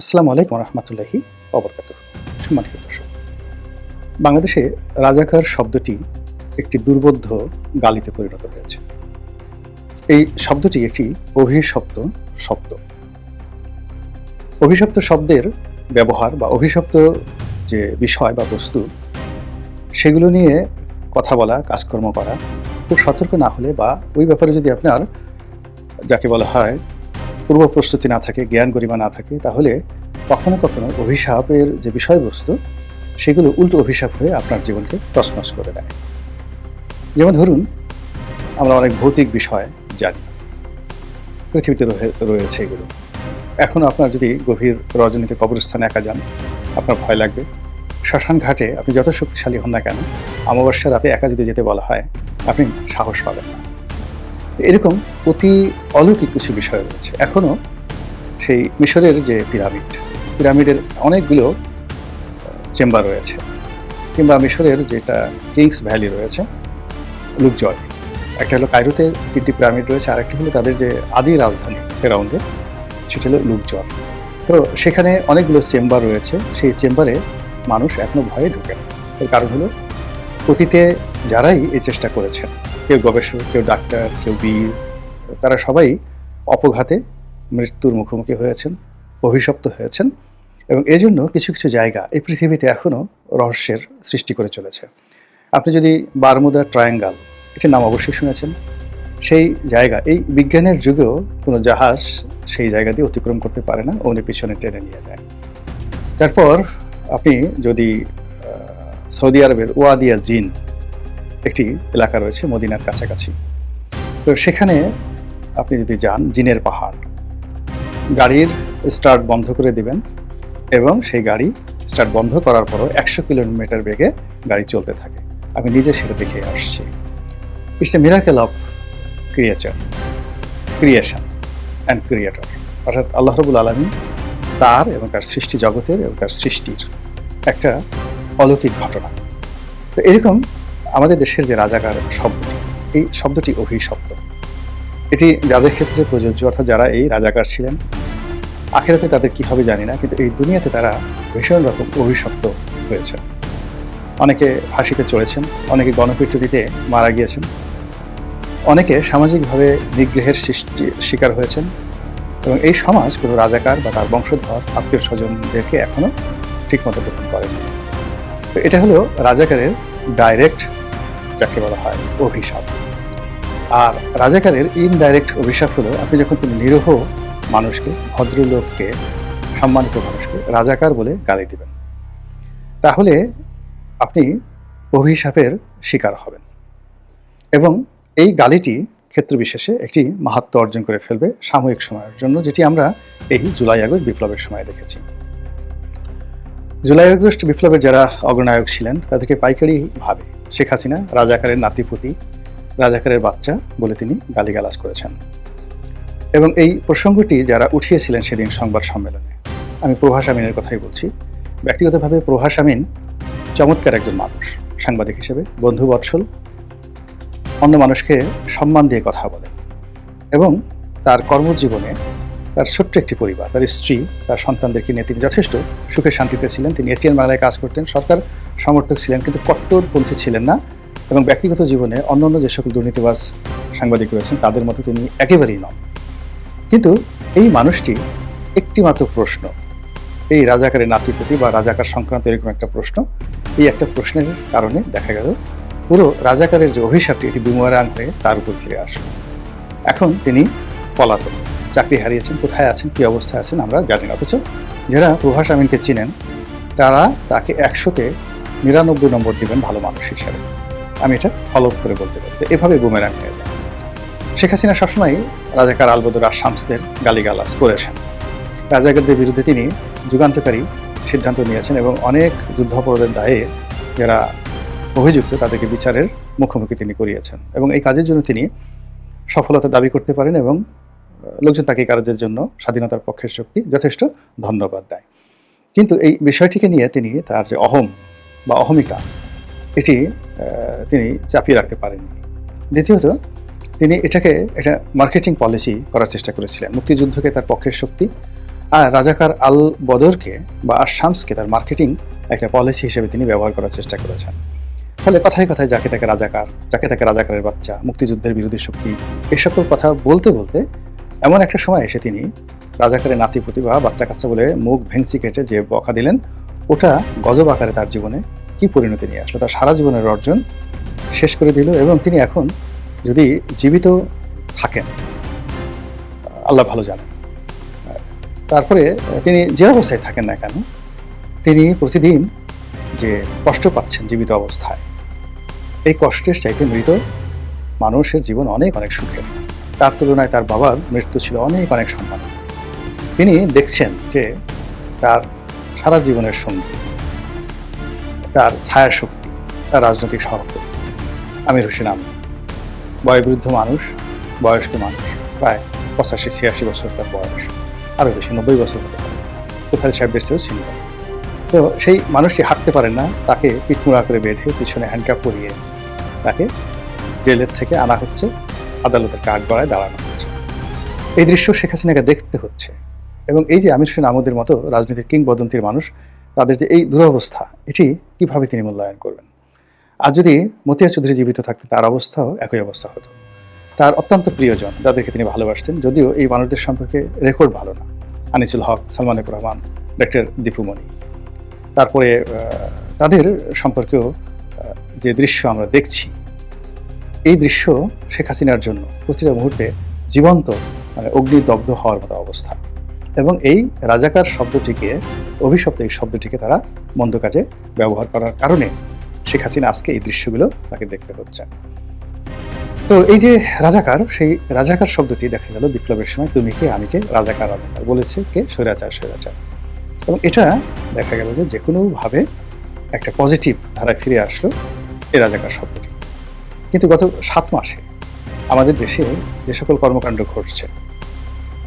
আসসালামু আলাইকুম রহমতুল্লাহি অবরকাত সম্মানিত দর্শক, বাংলাদেশে রাজাকার শব্দটি একটি দুর্বোধ্য গালিতে পরিণত হয়েছে। এই শব্দটি একটি অভিশপ্ত শব্দ। অভিশপ্ত শব্দের ব্যবহার বা অভিশপ্ত যে বিষয় বা বস্তু, সেগুলো নিয়ে কথা বলা, কাজকর্ম করা খুব সতর্ক না হলে বা ওই ব্যাপারে যদি আপনার, যাকে বলা হয় পূর্ব প্রস্তুতি না থাকে, জ্ঞান গরিমা না থাকে, তাহলে কখনো কখনো অভিশাপের যে বিষয়বস্তু, সেগুলো উল্টো অভিশাপ হয়ে আপনার জীবনকে তছনছ করে দেয়। যেমন ধরুন, আমরা অনেক ভৌতিক বিষয় জানি, পৃথিবীতে রয়ে- রয়েছে এগুলো। এখন আপনার যদি গভীর রজনীতে কবরস্থানে একা যান, আপনার ভয় লাগবে। শ্মশান ঘাটে আপনি যত শক্তিশালী হন না কেন অমাবস্যা রাতে একা যদি যেতে বলা হয়, আপনি সাহস পাবেন না। এরকম অতি অলৌকিক কিছু বিষয় রয়েছে। এখনও সেই মিশরের যে পিরামিড, পিরামিডের অনেকগুলো চেম্বার রয়েছে। কিংবা মিশরের যেটা কিংস ভ্যালি রয়েছে, লুকজয়। একটা হলো কায়রোতে তিনটি পিরামিড রয়েছে আর একটি হলো তাদের যে আদি রাজধানী ফেরাউন্ডের সেটা হলো লুকজয়। তো সেখানে অনেকগুলো চেম্বার রয়েছে। সেই চেম্বারে মানুষ এখনও ভয়ে ঢুকে এর কারণ হলো অতীতে যারাই এই চেষ্টা করেছেন কেউ গবেষক, কেউ ডাক্তার, কেউ বীর, তারা সবাই অপঘাতে মৃত্যুর মুখোমুখি হয়েছেন, অভিশপ্ত হয়েছেন এবং এজন্য কিছু কিছু জায়গা এই পৃথিবীতে এখনও রহস্যের সৃষ্টি করে চলেছে। আপনি যদি বারমুদা ট্রায়াঙ্গাল, এটির নাম অবশ্যই শুনেছেন, সেই জায়গা, এই বিজ্ঞানের যুগেও কোনো জাহাজ সেই জায়গা দিয়ে অতিক্রম করতে পারে না, অমনি পিছনে টেনে নিয়ে যায়। তারপর আপনি যদি সৌদি আরবের ওয়াদিয়া জিন একটি এলাকা রয়েছে মদিনার কাছাকাছি। তো সেখানে আপনি যদি যান, জিনের পাহাড়, গাড়ির স্টার্ট বন্ধ করে দিবেন এবং সেই গাড়ি স্টার্ট বন্ধ করার পরও একশো কিলোমিটার বেগে গাড়ি চলতে থাকে। আমি নিজে সেটা দেখে আসছি। It's a miracle of creature creation and creator অর্থাৎ আল্লাহ রবুল আলমী তার এবং তার সৃষ্টি জগতের এবং তার সৃষ্টির একটা অলৌকিক ঘটনা। তো এরকম আমাদের দেশের যে রাজাকার শব্দটি, এই শব্দটি অভিশব্দ এটি যাদের ক্ষেত্রে প্রযোজ্য, অর্থাৎ যারা এই রাজাকার ছিলেন, আখেরাতে তাদের কি হবে জানি না, কিন্তু এই দুনিয়াতে তারা ভীষণ রকম অভিশপ্ত হয়েছে। অনেকে ফাঁসিতে চড়েছেন, অনেকে গণপিটুরিতে মারা গিয়েছেন, অনেকে সামাজিকভাবে নিগ্রহের সৃষ্টি, শিকার হয়েছেন এবং এই সমাজ কোনো রাজাকার বা তার বংশধর, আত্মীয় স্বজনদেরকে এখনও ঠিকমতো গ্রহণ করেনি। তো এটা হলো রাজাকারের ডাইরেক্ট যাকে বলা হয় অভিশাপ। আর রাজাকারের ইনডাইরেক্ট অভিশাপ হলো, আপনি যখন কোনো নিরহ মানুষকে, ভদ্রলোককে, সম্মানিত মানুষকে রাজাকার বলে গালি দিবেন, তাহলে আপনি অভিশাপের শিকার হবেন। এবং এই গালিটি ক্ষেত্র বিশেষে একটি মাহাত্ম অর্জন করে ফেলবে সাময়িক সময়ের জন্য, যেটি আমরা এই জুলাই আগস্ট বিপ্লবের সময় দেখেছি। জুলাই আগস্ট বিপ্লবের যারা অগ্রনায়ক ছিলেন, তাদেরকে পাইকারি ভাবে শেখ হাসিনা রাজাকারের নাতিপুতি রাজাকারের বাচ্চা বলে তিনি গালিগালাজ করেছেন। এবং এই প্রসঙ্গটি যারা উঠিয়েছিলেন সেদিন সংবাদ সম্মেলনে, আমি প্রভাস আমিনের কথাই বলছি। ব্যক্তিগতভাবে প্রভাস আমিন চমৎকার একজন মানুষ, সাংবাদিক হিসেবে, বন্ধু বৎসল, অন্য মানুষকে সম্মান দিয়ে কথা বলেন এবং তার কর্মজীবনে তার ছোট্ট একটি পরিবার, তার স্ত্রী, তার সন্তানদেরকে নিয়ে তিনি যথেষ্ট সুখে শান্তিতে ছিলেন, তিনি এটিএন বাংলায় কাজ করতেন, সরকার সমর্থক ছিলেন, কিন্তু কট্টরপন্থী ছিলেন না এবং ব্যক্তিগত জীবনে অন্যান্য যে সকল দুর্নীতিবাজ সাংবাদিক রয়েছেন, তাদের মতো তিনি একেবারেই নন। কিন্তু এই মানুষটি একটি মাত্র প্রশ্ন, এই রাজাকারের নাতিপতি বা রাজাকার সংক্রান্ত এরকম একটা প্রশ্ন, এই একটা প্রশ্নের কারণে দেখা গেল, পুরো রাজাকারের যে অভিশাপটি, এটি বুমারাং হয়ে তার উপর ফিরে আসলো। এখন তিনি পলাতক, চাকরি হারিয়েছেন, কোথায় আছেন, কী অবস্থায় আছেন আমরা জানি না, অথচ যারা প্রভাস আমিনকে চিনেন, তারা তাকে একশোতে নিরানব্বই নম্বর দিবেন ভালো মানুষ হিসাবে। আমি এটা ফলো করে বলতে পারি। এভাবে বুমেরাং হয়ে যায়। শেখ হাসিনা সবসময় রাজাকার আলবদর আর শামসদের গালিগালাজ করেছেন। রাজাকারদের বিরুদ্ধে তিনি যুগান্তকারী সিদ্ধান্ত নিয়েছেন এবং অনেক যুদ্ধাপরাধের দায়ে যারা অভিযুক্ত তাদেরকে বিচারের মুখোমুখি তিনি করিয়েছেন এবং এই কাজের জন্য তিনি সফলতা দাবি করতে পারেন এবং লোকজন তাকে কাজের জন্য স্বাধীনতার পক্ষের শক্তি যথেষ্ট ধন্যবাদ দেয়। কিন্তু এই বিষয়টিকে নিয়ে তিনি তার যে অহম বা অহমিকা, এটি তিনি চাপিয়ে রাখতে পারেননি। দ্বিতীয়ত, তিনি এটাকে একটা মার্কেটিং পলিসি করার চেষ্টা করেছিলেন। মুক্তিযুদ্ধকে তার পক্ষের শক্তি আর রাজাকার আল বদরকে বা আর শামসকে তার মার্কেটিং একটা পলিসি হিসেবে তিনি ব্যবহার করার চেষ্টা করেছেন। ফলে কথায় কথায় যাকে তাকে রাজাকার, যাকে তাকে রাজাকারের বাচ্চা, মুক্তিযুদ্ধের বিরোধী শক্তি এই সকল কথা বলতে বলতে এমন একটা সময় এসে তিনি রাজাকারের নাতিপুতি বা বাচ্চা কাচ্চা বলে মুখ ভেঙচি কেটে যে বকা দিলেন ওটা গজব আকারে তার জীবনে কি পরিণতি নিয়ে আসলো? তার সারা জীবনের অর্জন শেষ করে দিল এবং তিনি এখন যদি জীবিত থাকেন, আল্লাহ ভালো জানেন। তারপরে তিনি যে অবস্থায় থাকেন না কেন, তিনি প্রতিদিন যে কষ্ট পাচ্ছেন জীবিত অবস্থায়, এই কষ্টের চাইতে মৃত মানুষের জীবন অনেক অনেক সুখের। তার তুলনায় তার বাবার মৃত্যু ছিল অনেক অনেক সম্মান তিনি দেখছেন যে তার সারা জীবনের সঙ্গী। তার ছায়া শক্তি তার রাজনৈতিক সহকর্মী আমির হোসেন আমির। বয়োবৃদ্ধ মানুষ, বয়স্ক মানুষ, প্রায় পঁচাশি, ছিয়াশি বছর তার বয়স। আরও বেশি, নব্বই বছর হতে পারে। কোথায় সাহেবদের চেয়েও ছিল তো সেই মানুষটি হাঁটতে পারেন না, তাকে পিঠমুড়া করে বেঁধে পিছনে হ্যান্ডকাপ পরিয়ে তাকে জেলের থেকে আনা হচ্ছে, আদালতের কাঠ গড়ায় দাঁড়ানো হচ্ছে। এই দৃশ্য শেখ হাসিনাকে দেখতে হচ্ছে। এবং এই যে আমির হোসেন আমদের মতো রাজনীতির কিংবদন্তির মানুষ, তাদের যে এই দুরবস্থা, এটি কীভাবে তিনি মূল্যায়ন করবেন? আর যদি মতিয়া চৌধুরী জীবিত থাকতে তার অবস্থাও একই অবস্থা হতো। তার অত্যন্ত প্রিয়জন, যাদেরকে তিনি ভালোবাসতেন, যদিও এই মানুষদের সম্পর্কে রেকর্ড ভালো না। আনিসুল হক সালমানুর রহমান, ডক্টর দীপুমণি তারপরে তাদের সম্পর্কেও যে দৃশ্য আমরা দেখছি, এই দৃশ্য শেখ হাসিনার জন্য প্রতিটা মুহূর্তে জীবন্ত মানে অগ্নিদগ্ধ হওয়ার মতো অবস্থা। এবং এই রাজাকার শব্দটিকে অভিশপ্ত এই শব্দটিকে তারা মন্দ কাজে ব্যবহার করার কারণে শেখ হাসিনা আজকে এই দৃশ্যগুলো তাকে দেখতে হচ্ছে। তো এই যে রাজাকার, সেই রাজাকার শব্দটি দেখা গেল বিপ্লবের সময়, তুমি কে, আমি কে, রাজাকার রাজাকার বলেছে কে, স্বৈরাচার স্বৈরাচার। এবং এটা দেখা গেল যে যে কোনোভাবে একটা পজিটিভ ধারায় ফিরে আসলো এই রাজাকার শব্দটি। কিন্তু গত সাত মাসে আমাদের দেশে যে সকল কর্মকাণ্ড ঘটছে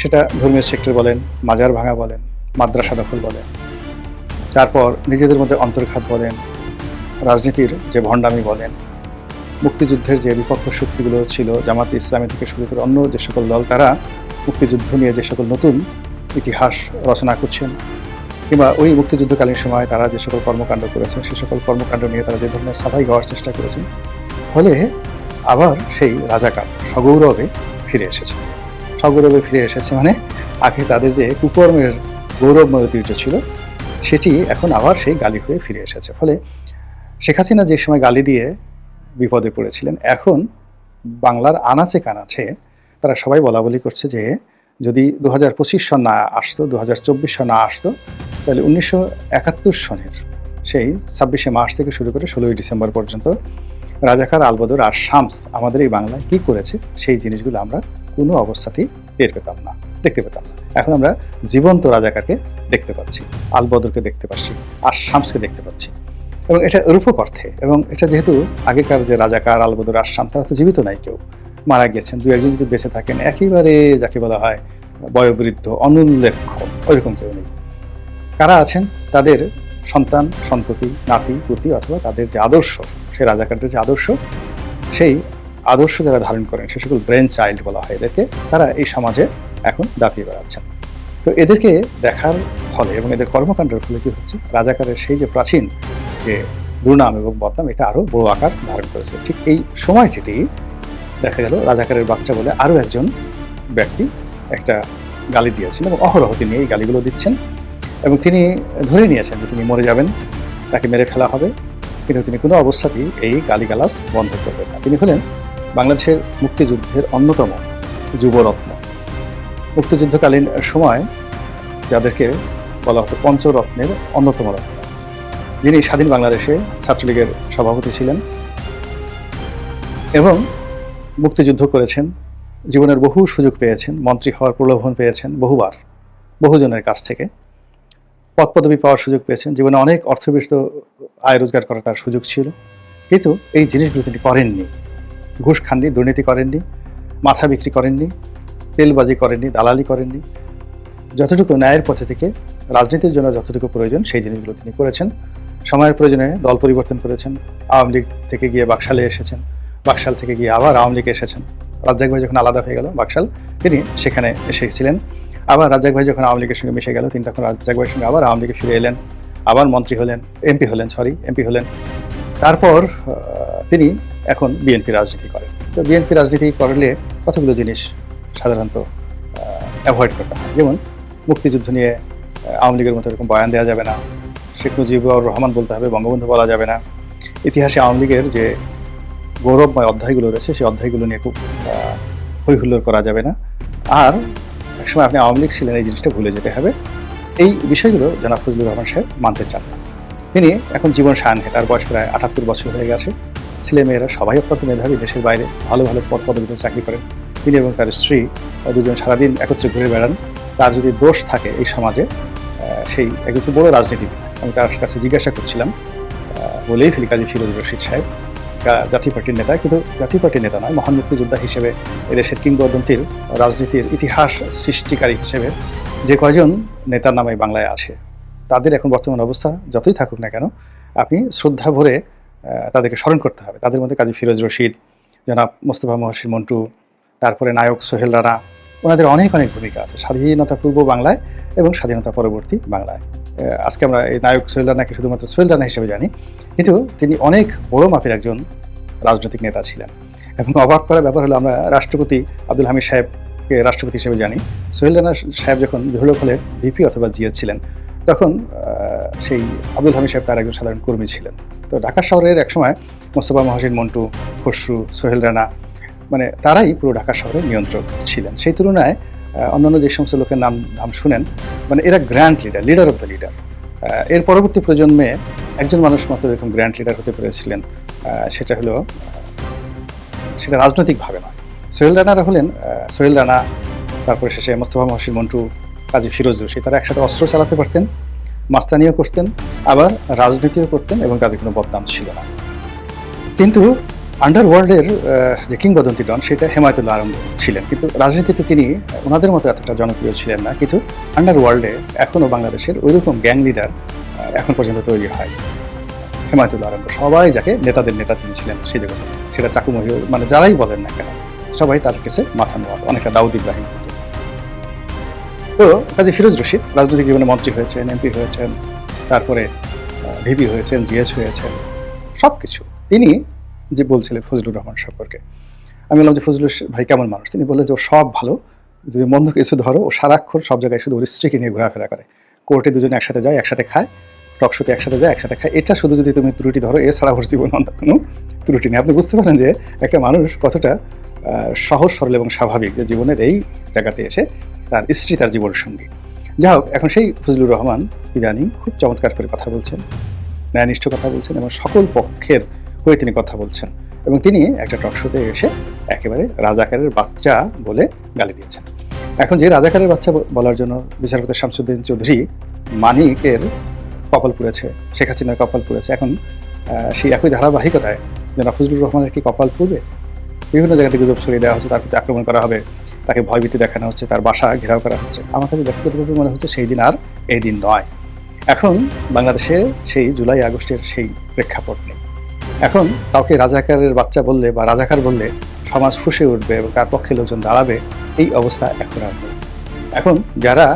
সেটা ধর্মীয় সেক্টর বলেন, মাজার ভাঙা বলেন, মাদ্রাসা দখল বলেন। তারপর নিজেদের মধ্যে অন্তর্ঘাত বলেন, রাজনীতির যে ভণ্ডামি বলেন, মুক্তিযুদ্ধের যে বিপক্ষ শক্তিগুলো ছিল, জামাত ইসলামী থেকে শুরু করে অন্য যে সকল দল, তারা মুক্তিযুদ্ধ নিয়ে যে সকল নতুন ইতিহাস রচনা করছেন, কিংবা ওই মুক্তিযুদ্ধকালীন সময় তারা যে সকল কর্মকাণ্ড করেছেন, সে সকল কর্মকাণ্ড নিয়ে তারা যে ধরনের সাফাই গাওয়ার চেষ্টা করেছেন, ফলে আবার সেই রাজাকার সগৌরবে ফিরে এসেছে। সগৌরবে ফিরে এসেছে। মানে আগে তাদের যে কুকর্মের গৌরবময় ঐতিহ্য ছিল, সেটি এখন আবার সেই গালি হয়ে ফিরে এসেছে। ফলে শেখ হাসিনা যে সময় গালি দিয়ে বিপদে পড়েছিলেন, এখন বাংলার আনাচে কানাচে তারা সবাই বলা বলি করছে যে, যদি দু হাজার পঁচিশ সন না আসতো দু হাজার চব্বিশ সন না আসতো, তাহলে উনিশশো একাত্তর সনের সেই ছাব্বিশে মার্চ থেকে শুরু করে ষোলোই ডিসেম্বর পর্যন্ত রাজাকার আলবদর আর শামস আমাদের এই বাংলায় কি করেছে, সেই জিনিসগুলো আমরা কোনো অবস্থাতেই টের পেতাম না, দেখতে পেতাম না। এখন আমরা জীবন্ত রাজাকারকে দেখতে পাচ্ছি, আলবদরকে দেখতে পাচ্ছি, আর শামসকে দেখতে পাচ্ছি। এবং এটা রূপক অর্থে, এবং এটা যেহেতু আগেকার যে রাজাকার, আলবদর আসাম তারা তো জীবিত নাই কেউ। মারা গেছেন দু একজন যদি বেঁচে থাকেন, একেবারে যাকে বলা হয় বয়োবৃদ্ধ, অনুল্লেখ্য, ওইরকম কেউ নেই। কারা আছেন? তাদের সন্তান, সন্ততি, নাতি, পুতি, অথবা তাদের যে আদর্শ, সে রাজাকারদের যে আদর্শ, সেই আদর্শ যারা ধারণ করেন, সে সকল ব্রেন চাইল্ড বলা হয় এদেরকে, তারা এই সমাজে এখন দাপিয়ে বেড়াচ্ছেন। তো এদেরকে দেখার ফলে এবং এদের কর্মকাণ্ডের ফলে কি হচ্ছে? রাজাকারের সেই যে প্রাচীন যে দুর্নাম এবং বদনাম, এটা আরও বড় আকার ধারণ করেছে। ঠিক এই সময়টিতেই দেখা গেল, রাজাকারের বাচ্চা বলে আরও একজন ব্যক্তি একটা গালি দিয়েছেন এবং অহরহ তিনি এই গালিগুলো দিচ্ছেন এবং তিনি ধরে নিয়েছেন যে তিনি মরে যাবেন, তাকে মেরে ফেলা হবে। কিন্তু তিনি কোনো অবস্থাতেই এই গালিগালাজ বন্ধ করবেন না। তিনি হলেন বাংলাদেশের মুক্তিযুদ্ধের অন্যতম যুবরত্ন। মুক্তিযুদ্ধকালীন সময় যাদেরকে বলা হতো পঞ্চরত্নের অন্যতম রত্ন। যিনি স্বাধীন বাংলাদেশে ছাত্রলীগের সভাপতি ছিলেন এবং মুক্তিযুদ্ধ করেছেন, জীবনের বহু সুযোগ পেয়েছেন, মন্ত্রী হওয়ার প্রলোভন পেয়েছেন বহুবার, বহুজনের কাছ থেকে। পদ পদবি পাওয়ার সুযোগ পেয়েছেন, জীবনে অনেক অর্থবিষ্ট আয় রোজগার করার তার সুযোগ ছিল। কিন্তু এই জিনিসগুলো তিনি করেননি। ঘুষ খাননি, দুর্নীতি করেননি, মাথা বিক্রি করেননি, তেলবাজি করেননি, দালালি করেননি। যতটুকু ন্যায়ের পথে থেকে, রাজনীতির জন্য যতটুকু প্রয়োজন, সেই জিনিসগুলো তিনি করেছেন। সময়ের প্রয়োজনে দল পরিবর্তন করেছেন, আওয়ামী লীগ থেকে গিয়ে বাকশালে এসেছেন, বাকশাল থেকে গিয়ে আবার আওয়ামী লীগে এসেছেন। রাজ্জাক ভাই যখন আলাদা হয়ে গেল, বাকশাল, তিনি সেখানে এসেছিলেন। আবার রাজ্জাক ভাই যখন আওয়ামী লীগের সঙ্গে মিশে গেল, তিনি তখন রাজ্জাক ভাইয়ের সঙ্গে আবার আওয়ামী লীগে ফিরে এলেন। আবার মন্ত্রী হলেন, এমপি হলেন সরি এমপি হলেন। তারপর তিনি এখন বিএনপি রাজনীতি করে। তো বিএনপি রাজনীতি করলে কতগুলো জিনিস সাধারণত অ্যাভয়েড করতে হয়? যেমন মুক্তিযুদ্ধ নিয়ে আওয়ামী লীগের মতো এরকম বয়ান দেওয়া যাবে না, শেখ মুজিবুর রহমান বলতে হবে, বঙ্গবন্ধু বলা যাবে না। ইতিহাসে আওয়ামী লীগের যে গৌরবময় অধ্যায়গুলো রয়েছে, সেই অধ্যায়গুলো নিয়ে খুব হুল্লোড় করা যাবে না। আর একসময় আপনি আওয়ামী লীগ ছিলেন, এই জিনিসটা ভুলে যেতে হবে। এই বিষয়গুলো জনাব ফজলুর রহমান সাহেব মানতে চান না। তিনি এখন জীবন সায়নে তার বয়স প্রায় আটাত্তর বছর হয়ে গেছে। ছেলে মেয়েরা সবাই অত্যন্ত মেধাবী, দেশের বাইরে ভালো ভালো পদ পদবিতে চাকরি করেন। তিনি এবং তার স্ত্রী দুজন সারাদিন একত্রে ঘুরে বেড়ান। তার যদি দোষ থাকে এই সমাজে সেই খুব বড় রাজনীতিবিদ। আমি তার কাছে জিজ্ঞাসা করছিলাম বলেই ফেলি কাজী ফিরোজ রশিদ সাহেব জাতীয় পার্টির নেতা, কিন্তু জাতীয় পার্টির নেতা নয়, মহান মুক্তিযোদ্ধা হিসেবে এদেশের কিংবদন্তির রাজনীতির ইতিহাস সৃষ্টিকারী হিসেবে যে কয়জন নেতার নামে বাংলায় আছে, তাদের এখন বর্তমান অবস্থা যতই থাকুক না কেন, আপনি শ্রদ্ধা ভরে তাদেরকে স্মরণ করতে হবে। তাদের মধ্যে কাজী ফিরোজ রশিদ, জনাব মোস্তফা মহসিন মন্টু, তারপরে নায়ক সোহেল রানা, ওনাদের অনেক অনেক ভূমিকা আছে। স্বাধীনতা পূর্ব বাংলায় এবং স্বাধীনতা পরবর্তী বাংলায়। আজকে আমরা এই নায়ক সোহেল রানাকে শুধুমাত্র সোহেল রানা হিসেবে জানি, কিন্তু তিনি অনেক বড় মাপের একজন রাজনৈতিক নেতা ছিলেন। এবং অবাক করার ব্যাপার হলো, আমরা রাষ্ট্রপতি আব্দুল হামিদ সাহেবকে রাষ্ট্রপতি হিসেবে জানি। সোহেল রানা সাহেব যখন জহুরুল হলের ভিপি অথবা জিএস ছিলেন, তখন সেই আব্দুল হামিদ সাহেব তার একজন সাধারণ কর্মী ছিলেন। তো ঢাকা শহরের একসময় মোস্তফা মহাসিন, মন্টু, খসরু, সোহেল রানা মানে তারাই পুরো ঢাকা শহরের নিয়ন্ত্রক ছিলেন। সেই তুলনায় অন্যান্য যে সমস্ত লোকের নাম নাম শুনেন মানে এরা grand leader leader of the leader এর পরবর্তী প্রজন্মে একজন মানুষ মাত্র এরকম গ্র্যান্ড লিডার হতে পেরেছিলেন সেটা হলো সেটা রাজনৈতিকভাবে নয়। সোহেল রানারা হলেন সোহেল রানা, তারপরে শেষে মোস্তফা মহসিন, মন্টু, কাজী ফিরোজ রশিদ তারা একসাথে অস্ত্র চালাতে পারতেন মাস্তানিও করতেন, আবার রাজনীতিও করতেন এবং তাদের কোনো বদনাম ছিল না। কিন্তু আন্ডারওয়ার্ল্ডের যে কিংবদন্তি ডন সেটা হেমায়তুল্লাহ আলম ছিলেন। কিন্তু রাজনীতিতে তিনি ওনাদের মতো এতটা জনপ্রিয় ছিলেন না। কিন্তু আন্ডারওয়ার্ল্ডে এখনও বাংলাদেশের ওইরকম গ্যাং লিডার এখন পর্যন্ত তৈরি হয়। হেমায়তুল্লাহ আলম সবাই যাকে নেতাদের নেতা তিনি ছিলেন সেই জগতে। সেটা চাকু মানে যারাই বলেন না কেন, সবাই তার কাছে মাথা নেওয়া অনেকটা দাউদ ইব্রাহিম। তো কাজী ফিরোজ রশিদ রাজনৈতিক জীবনে মন্ত্রী হয়েছেন, এমপি হয়েছেন, তারপরে ভিপি হয়েছেন, জিএস হয়েছেন সব কিছু তিনি যে বলছিলেন ফজলুর রহমান সম্পর্কে, আমি বললাম যে ফজলুর ভাই কেমন মানুষ? তিনি বললেন যে ও সব ভালো, যদি মন্দ কিছু ধরো, ও সারাক্ষণ সব জায়গায় শুধু ওর স্ত্রীকে নিয়ে ঘোরাফেরা করে। কোর্টে দুজনে একসাথে যায়, একসাথে খায় টকশোতে একসাথে যায়, একসাথে খায়। এটা শুধু যদি তুমি ত্রুটি ধরো, এছাড়া ওর জীবন অন্য কোনো ত্রুটি নেই। আপনি বুঝতে পারেন যে একটা মানুষ কতটা সহজ, সরল এবং স্বাভাবিক যে জীবনের এই জায়গাতে এসে তার স্ত্রী তার জীবন সঙ্গী। যাই হোক, এখন সেই ফজলুর রহমান ইদানিং খুব চমৎকার করে কথা বলছেন, ন্যায়নিষ্ঠ কথা বলছেন এবং সকল পক্ষের হয়ে তিনি কথা বলছেন এবং তিনি একটা টক শোতে এসে একেবারে রাজাকারের বাচ্চা বলে গালি দিয়েছেন। এখন যে রাজাকারের বাচ্চা বলার জন্য বিচারপতি শামসুদ্দিন চৌধুরী মানিকের কপাল পুড়েছে, শেখ হাসিনার কপাল পুড়েছে। এখন সেই একই ধারাবাহিকতায় যেন ফজলুর রহমানের কি কপাল পুড়বে? বিভিন্ন জায়গা থেকে গুজব ছড়িয়ে দেওয়া হচ্ছে, তার প্রতি আক্রমণ করা হবে, তাকে ভয়ভীতি দেখানো হচ্ছে, তার বাসা ঘেরাও করা হচ্ছে। আমার কাছে ব্যক্তিগতভাবে মনে হচ্ছে সেই দিন আর এই দিন নয়। এখন বাংলাদেশে সেই জুলাই, আগস্টের সেই প্রেক্ষাপট নেই। এখন কাউকে রাজাকারের বাচ্চা বললে বা রাজাকার বললে সমাজ ফুসে উঠবে এবং তার পক্ষে লোকজন দাঁড়াবে, এই অবস্থা এখন আর নেই। এখন যারা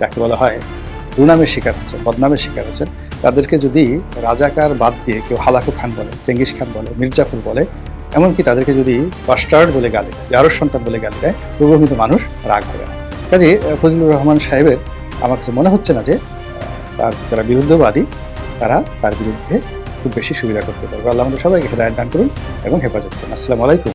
যাকে বলা হয় দুনামের শিকার হচ্ছে বদনামের শিকার হচ্ছেন, তাদেরকে যদি রাজাকার বাদ দিয়ে কেউ হালাকু খান বলে, চেঙ্গিস খান বলে, মির্জাফর বলে এমনকি তাদেরকে যদি বাস্টার্ড বলে গালি আরও সন্তান বলে গালি দেয়, তবুও কিন্তু মানুষ রাগ হবে না। কাজে ফজলুর রহমান সাহেবের আমার কাছে মনে হচ্ছে না যে তার যারা বিরুদ্ধবাদী, তারা তার বিরুদ্ধে খুব বেশি সুবিধা করতে পারবে। আল্লাহ আমাদের সবাইকে হেদায়ত দান করুন এবং হেফাজত করুন। আসসালামু আলাইকুম।